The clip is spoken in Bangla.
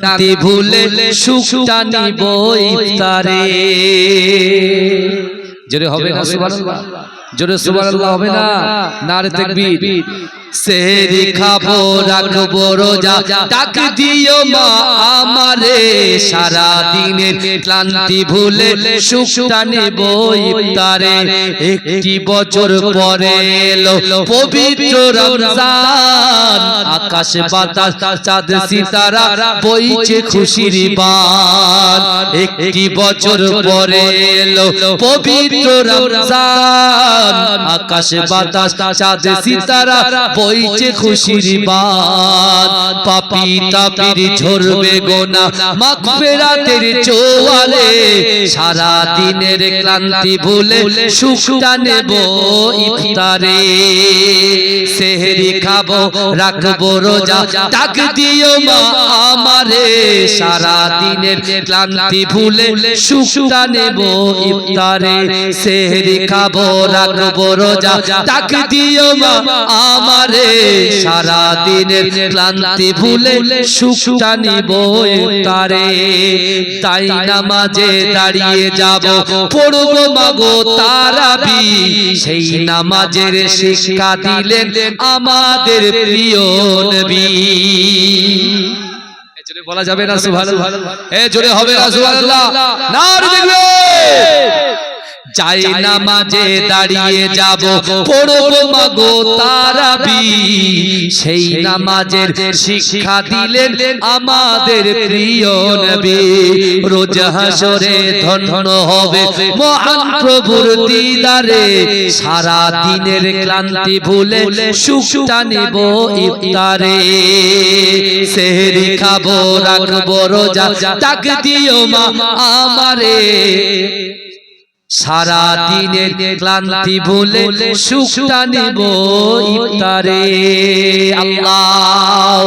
ক্লান্তি ভুলে সুখটা নিব ইফতারে। জোরে হবে না সুবহানাল্লাহ? জোরে সুবহানাল্লাহ হবে না? নারে তাকবীর। সেহরি খাব, রাখব রোজা। ডাক দিও মা আমারে সারা দিনের ক্লান্তি ভুলে সুখটা নেব ইফতারে। একটি বছর পরে এলো পবিত্র রমজান। আকাশ বাতাস, চাঁদ সিতারা বইছে খুশির বান। একটি বছর পরে এলো পবিত্র রমজান। আকাশ বাতাস, চাঁদ সিতারা বইছে খুশির বান পাপি তাপির ঝরবে গোনা। মাগফিরাতের চোয়ালে। সারা দিনের ক্লান্তি ভুলে সুখটা নেব ইফতারে। সেহরি খাব রাখব রোজা। ডাক দিও মা। আমারে সারা দিনের ক্লান্তি ভুলে সুখটা নেব ইফতারে। সেহরি খাব রাখব রোজা। ডাক দিও মা আমারে। সারা দিনের ক্লান্তি ভুলে সুখটা নিব ইফতারে। তাই নামাজে দাঁড়িয়ে যাব। পড়ব মাগো তারাবি। সেই নামাজের শিক্ষা দিলেন আমাদের প্রিয় নবী। বলা যাবে না সুবহানাল্লাহ। এ জোরে হবে না সুবহানাল্লাহ। না দেখবে যাই নামাজে দাঁড়িয়ে যাব। পড়ব মাগো তারাবি। সেই নামাজের শিক্ষা দিলেন আমাদের প্রিয় নবী। রোজ হাসরে ধন্য হবে মহান প্রভুর দিদারে। সারা দিনের ক্লান্তি ভুলে সুখটা নেব ইফতারে। সেহরি খাব রাখব রোজা। ডাক দিও মা আমারে। সারা দিনের ক্লান্তি বলে সুখটা নিব ইফতারে। আল্লাহ।